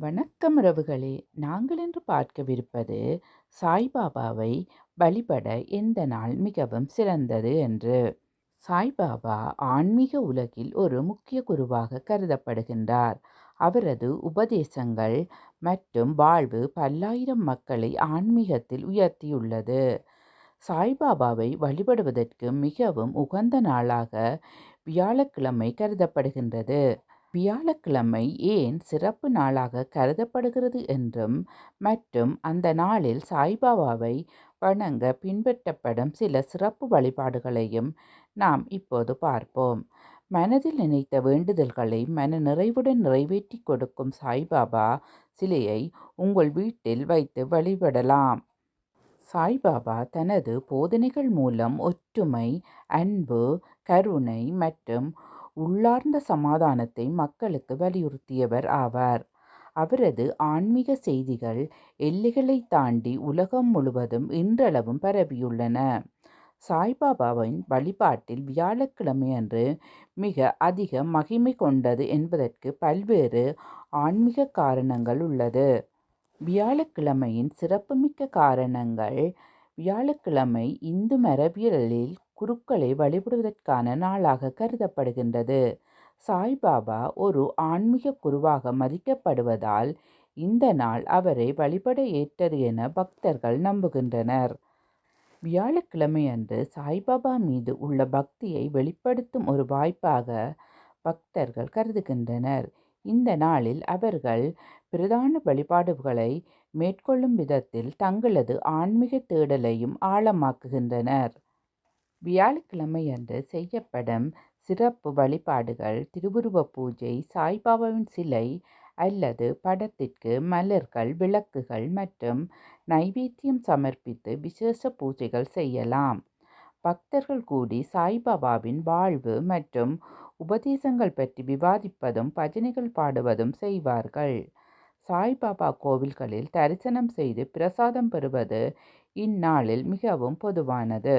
வணக்கம் உறவுகளே நாங்கள் இன்று பார்க்கவிருப்பது சாய்பாபாவை வழிபட எந்த நாள் மிகவும் சிறந்தது என்று. சாய்பாபா ஆன்மீக உலகில் ஒரு முக்கிய குருவாக கருதப்படுகின்றார். அவரது உபதேசங்கள் மற்றும் வாழ்வு பல்லாயிரம் மக்களை ஆன்மீகத்தில் உயர்த்தியுள்ளது. சாய்பாபாவை வழிபடுவதற்கு மிகவும் உகந்த நாளாக வியாழக்கிழமை கருதப்படுகின்றது. வியாழக்கிழமை ஏன் சிறப்பு நாளாக கருதப்படுகிறது என்றும் மற்றும் அந்த நாளில் சாய்பாபாவை வணங்க பின்பற்றப்படும் சில சிறப்பு வழிபாடுகளையும் நாம் இப்போது பார்ப்போம். மனதில் நினைத்த வேண்டுதல்களை மன நிறைவுடன் நிறைவேற்றி கொடுக்கும் சாய்பாபா சிலையை உங்கள் வீட்டில் வைத்து வழிபடலாம். சாய்பாபா தனது போதனைகள் மூலம் ஒற்றுமை அன்பு கருணை மற்றும் உள்ளார்ந்த சமாதானத்தை மக்களுக்கு வலியுறுத்தியவர் ஆவார். அவரது ஆன்மீக செய்திகள் எல்லைகளை தாண்டி உலகம் முழுவதும் இன்றளவும் பரவியுள்ளன. சாய்பாபாவின் வழிபாட்டில் வியாழக்கிழமை அன்று மிக அதிக மகிமை கொண்டது என்பதற்கு பல்வேறு ஆன்மீக காரணங்கள் உள்ளது. வியாழக்கிழமையின் சிறப்புமிக்க காரணங்கள் வியாழக்கிழமை இந்து மரபியலில் குருக்களை வழிபடுவதற்கான நாளாக கருதப்படுகின்றது. சாய்பாபா ஒரு ஆன்மீக குருவாக மதிக்கப்படுவதால் இந்த நாள் அவரை வழிபட ஏற்றது என பக்தர்கள் நம்புகின்றனர். வியாழக்கிழமை அன்று சாய்பாபா மீது உள்ள பக்தியை வெளிப்படுத்தும் ஒரு வாய்ப்பாக பக்தர்கள் கருதுகின்றனர். இந்த நாளில் அவர்கள் பிரதான வழிபாடுகளை மேற்கொள்ளும் விதத்தில் தங்களது ஆன்மீக தேடலையும் ஆழமாக்குகின்றனர். வியாழக்கிழமை அன்று செய்யப்படும் சிறப்பு வழிபாடுகள் திருவுருவ பூஜை சாய்பாபாவின் சிலை அல்லது படத்திற்கு மலர்கள் விளக்குகள் மற்றும் நைவேத்தியம் சமர்ப்பித்து விசேஷ பூஜைகள் செய்யலாம். பக்தர்கள் கூடி சாய்பாபாவின் வாழ்வு மற்றும் உபதேசங்கள் பற்றி விவாதிப்பதும் பஜனைகள் பாடுவதும் செய்வார்கள். சாய்பாபா கோவில்களில் தரிசனம் செய்து பிரசாதம் பெறுவது இந்நாளில் மிகவும் பொதுவானது.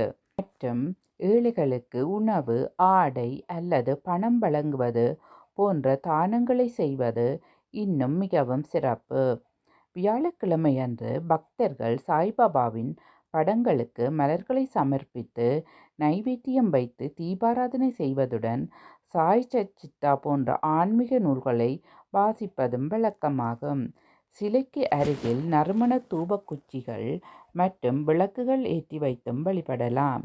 மற்றும் ஏழைகளுக்கு உணவு ஆடை அல்லது பணம் வழங்குவது போன்ற தானங்களை செய்வது இன்னும் மிகவும் சிறப்பு. வியாழக்கிழமை அன்று பக்தர்கள் சாய்பாபாவின் படங்களுக்கு மலர்களை சமர்ப்பித்து நைவேத்தியம் வைத்து தீபாராதனை செய்வதுடன் சாய் சச்சித்தா போன்ற ஆன்மீக நூல்களை வாசிப்பதும் வழக்கமாகும். சிலைக்கு அருகில் நறுமண தூபக்குச்சிகள் மற்றும் விளக்குகள் ஏற்றி வைத்தும் வழிபடலாம்.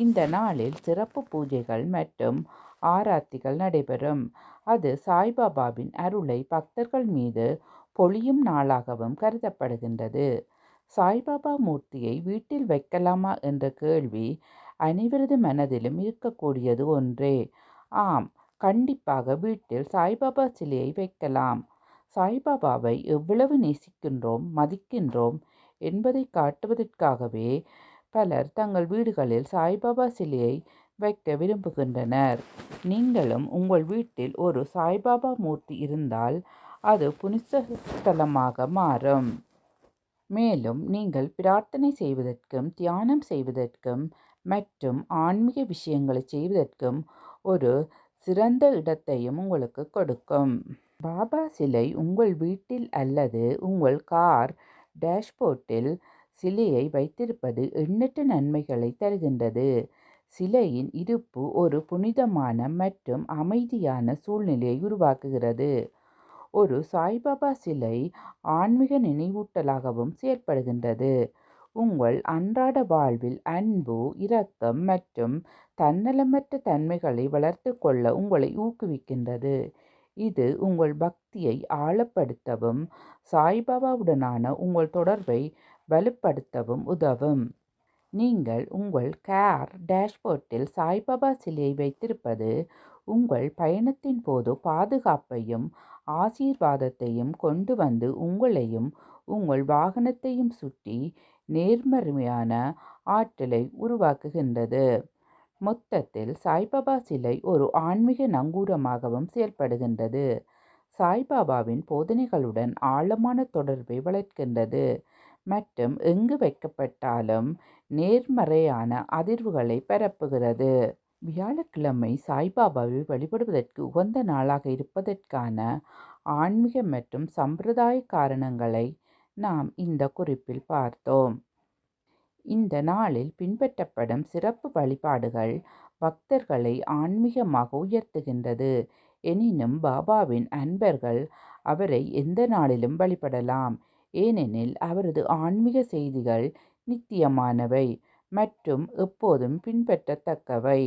இந்த நாளில் சிறப்பு பூஜைகள் மற்றும் ஆராத்திகள் நடைபெறும். அது சாய்பாபாவின் அருளை பக்தர்கள் மீது பொழியும் நாளாகவும் கருதப்படுகின்றது. சாய்பாபா மூர்த்தியை வீட்டில் வைக்கலாமா என்ற கேள்வி அனைவரது மனதிலும் இருக்கக்கூடியது ஒன்றே. ஆம் கண்டிப்பாக வீட்டில் சாய்பாபா சிலையை வைக்கலாம். சாய்பாபாவை எவ்வளவு நேசிக்கின்றோம் மதிக்கின்றோம் என்பதை காட்டுவதற்காகவே பலர் தங்கள் வீடுகளில் சாய்பாபா சிலையை வைக்க விரும்புகின்றனர். நீங்களும் உங்கள் வீட்டில் ஒரு சாய்பாபா மூர்த்தி இருந்தால் அது புனிதஸ்தலமாக மாறும். மேலும் நீங்கள் பிரார்த்தனை செய்வதற்கும் தியானம் செய்வதற்கும் மற்றும் ஆன்மீக விஷயங்களை செய்வதற்கும் ஒரு சிறந்த இடத்தையும் உங்களுக்கு கொடுக்கும். பாபா சிலை உங்கள் வீட்டில் அல்லது உங்கள் கார் டேஷ்போர்ட்டில் சிலையை வைத்திருப்பது எண்ணற்ற நன்மைகளை தருகின்றது. சிலையின் இருப்பு ஒரு புனிதமான மற்றும் அமைதியான சூழ்நிலையை உருவாக்குகிறது. ஒரு சாய்பாபா சிலை ஆன்மீக நினைவூட்டலாகவும் செயற்படுகின்றது. உங்கள் அன்றாட வாழ்வில் அன்பு இரக்கம் மற்றும் தன்னலமற்ற தன்மைகளை வளர்த்து கொள்ள உங்களை ஊக்குவிக்கின்றது. இது உங்கள் பக்தியை ஆழப்படுத்தவும் சாய்பாபாவுடனான உங்கள் தொடர்பை வலுப்படுத்தவும் உதவும். நீங்கள் உங்கள் கார் டேஷ்போர்ட்டில் சாய்பாபா சிலையை வைத்திருப்பது உங்கள் பயணத்தின் போது பாதுகாப்பையும் ஆசீர்வாதத்தையும் கொண்டு வந்து உங்களையும் உங்கள் வாகனத்தையும் சுற்றி நேர்மறையான ஆற்றலை உருவாக்குகின்றது. மொத்தத்தில் சாய்பாபா சிலை ஒரு ஆன்மீக நங்கூரமாகவும் செயல்படுகின்றது. சாய்பாபாவின் போதனைகளுடன் ஆழமான தொடர்பை வளர்க்கின்றது. மற்றும் எங்கு வைக்கப்பட்டாலும் நேர்மறையான அதிர்வுகளை பரப்புகிறது. வியாழக்கிழமை சாய்பாபாவை வழிபடுவதற்கு உகந்த நாளாக இருப்பதற்கான ஆன்மீக மற்றும் சம்பிரதாய காரணங்களை நாம் இந்த குறிப்பில் பார்த்தோம். இந்த நாளில் பின்பற்றப்படும் சிறப்பு வழிபாடுகள் பக்தர்களை ஆன்மீகமாக உயர்த்துகின்றது. எனினும் பாபாவின் அன்பர்கள் அவரை எந்த நாளிலும் வழிபடலாம். ஏனெனில் அவரது ஆன்மீக செய்திகள் நித்தியமானவை மற்றும் எப்போதும் பின்பற்றத்தக்கவை.